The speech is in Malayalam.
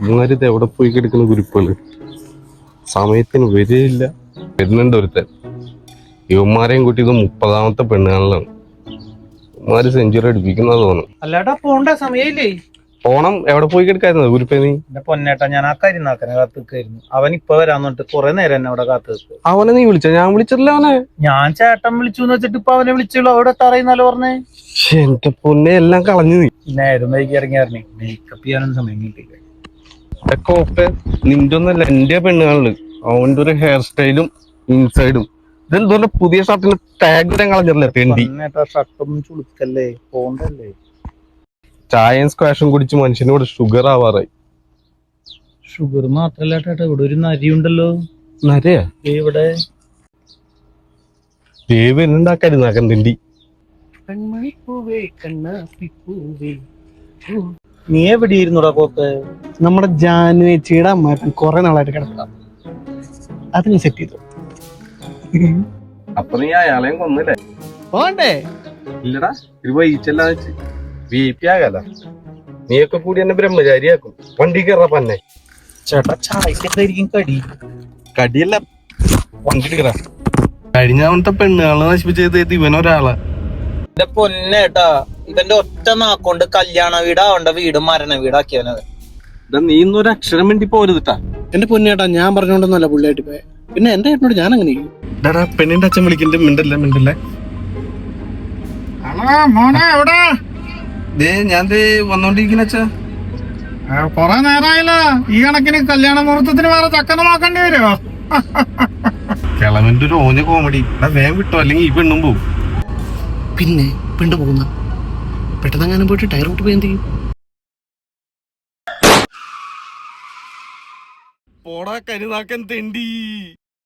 ഇവന്മാരിത് എവിടെ പോയി കിടക്കുന്ന കുരിപ്പാണ്? സമയത്തിന് വരികയില്ല. വരുന്നുണ്ട് ഒരുത്തൻ. ഇവന്മാരെയും കൂട്ടി ഇത് മുപ്പതാമത്തെ പെണ്ണുകാണലാണ്. ഇവന്മാര് സെഞ്ചുറി അടിപ്പിക്കുന്ന തോന്നും അല്ലാട്ടാ പോണ്ട സമയമില്ലേ? ഓണം എവിടെ പോയി കിടക്കായിരുന്നു കുരിപ്പേ നീ? എന്റെ പൊന്നേട്ടാ ഞാൻ ആ കരിനാക്കനെ നോക്കാനെ നിൽക്കായിരുന്നു അവൻ ഇപ്പൊ വരാന്ന് പറഞ്ഞിട്ട് കുറെ നേരം എന്നെ അവിടെ കാത്തു അവനെ നീ വിളിച്ച? ഞാൻ വിളിച്ചിട്ടില്ല അവനെ. ഞാൻ ചേട്ടൻ വിളിച്ചു എന്ന് വെച്ചിട്ട് ഇപ്പൊ അവനെ വിളിച്ചുള്ളൂ. അവിടെ തറയുന്നല്ലോ പറഞ്ഞേ? എന്റെ പൊന്നെ എല്ലാം കളഞ്ഞു നീ. നേരം വൈകി ഇറങ്ങിയായിരുന്നേ മേക്കപ്പ് ചെയ്യാനൊന്നും സമയം കിട്ടിയില്ല. കോപ്പെ നിന്റെ ഒന്നല്ല എന്റെ പെണ്ണുകളിൽ അവന്റെ ഒരു ഹെയർ സ്റ്റൈലും ഇൻസൈഡും ഇതെന്തോ പുതിയ ഷർട്ടിന് ടാഗ് തെണ്ടി ചുളുക്കല്ലേ? പോണ്ടല്ലേ? ചായയും സ്ക്വാഷും കുടിച്ച് മനുഷ്യനോട് ഷുഗർ ആവാറായി. ഷുഗർ മാത്രല്ല ചേട്ടാ ഇവിടെ ഒരു നരി ഉണ്ടല്ലോ നരയാ ഇവിടെ. ദേവ് ഉണ്ടാക്കരുന്നാക്കൻ തിണ്ടി നീ എവിടെ ഇരുന്നുടാ പോത്ത് നമ്മുടെ ജാനുവേച്ചിയുടെ അമ്മ കുറെ നാളായിട്ട് കിടക്കാം അത് നീ സെറ്റ് ചെയ്തു. അപ്പൊ നീ അയാളെയും കൊന്നില്ലേ? പോണ്ടേ. ഇല്ലടാ ഇത് വൈച്ചല്ല വി പി ആകല. നീയൊക്കെ കൂടി എന്നെ ബ്രഹ്മചാരിയാക്കും. വണ്ടി കയറ പന്നെ. ചേട്ടാ ചായക്ക് എന്തായിരിക്കും കടി? കടിയല്ല വണ്ടി എടുക്കടാ. കഴിഞ്ഞ തവണത്തെ പെണ്ണുകളെ നശിപ്പിച്ചത് ഇവനൊരാളാ എന്റെ പൊന്നേട്ടാ ഇവന്റെ ഒറ്റ നാക്കൊണ്ട് കല്യാണ വീടാവണ്ട വീട് മരണ വീടാക്കിയവനത്. ഇതാ നീ ഇന്നൊരു അക്ഷരം വേണ്ടി പോരുതിട്ടാ. എന്റെ പൊന്നേട്ടാ ഞാൻ പറഞ്ഞോണ്ടൊന്നല്ല പുള്ളിയായിട്ട് പോയെ. പിന്നെ എന്റെ ഏട്ടനോട് ഞാൻ അങ്ങനെ ഡാടാ പെണ്ണിന്റെ അച്ഛൻ വിളിക്കണ്ട മിണ്ടല്ല മിണ്ടല്ലേ? ദേ ഞാൻ ദേ വന്നോണ്ടിരിക്കുന്ന അച്ഛാ. കൊറേ നേരമായില്ല ഈ കണക്കിന് കല്യാണ മുഹൂർത്തത്തിന് വേറെ ചക്കന നോക്കേണ്ടി വരുമോ കിളമിന്റെ ഒരു ഓഞ്ഞ കോമഡി വേഗം വിട്ടോ അല്ലെങ്കിൽ ഈ പെണ്ണും പോവും. പിന്നെ പെണ്ടു പോകുന്ന. അങ്ങനെ പോയിട്ട് ടയർ വിട്ട് പോയി എന്ത് ചെയ്യും? പോടാ കരുതാക്കൻ തെണ്ടി.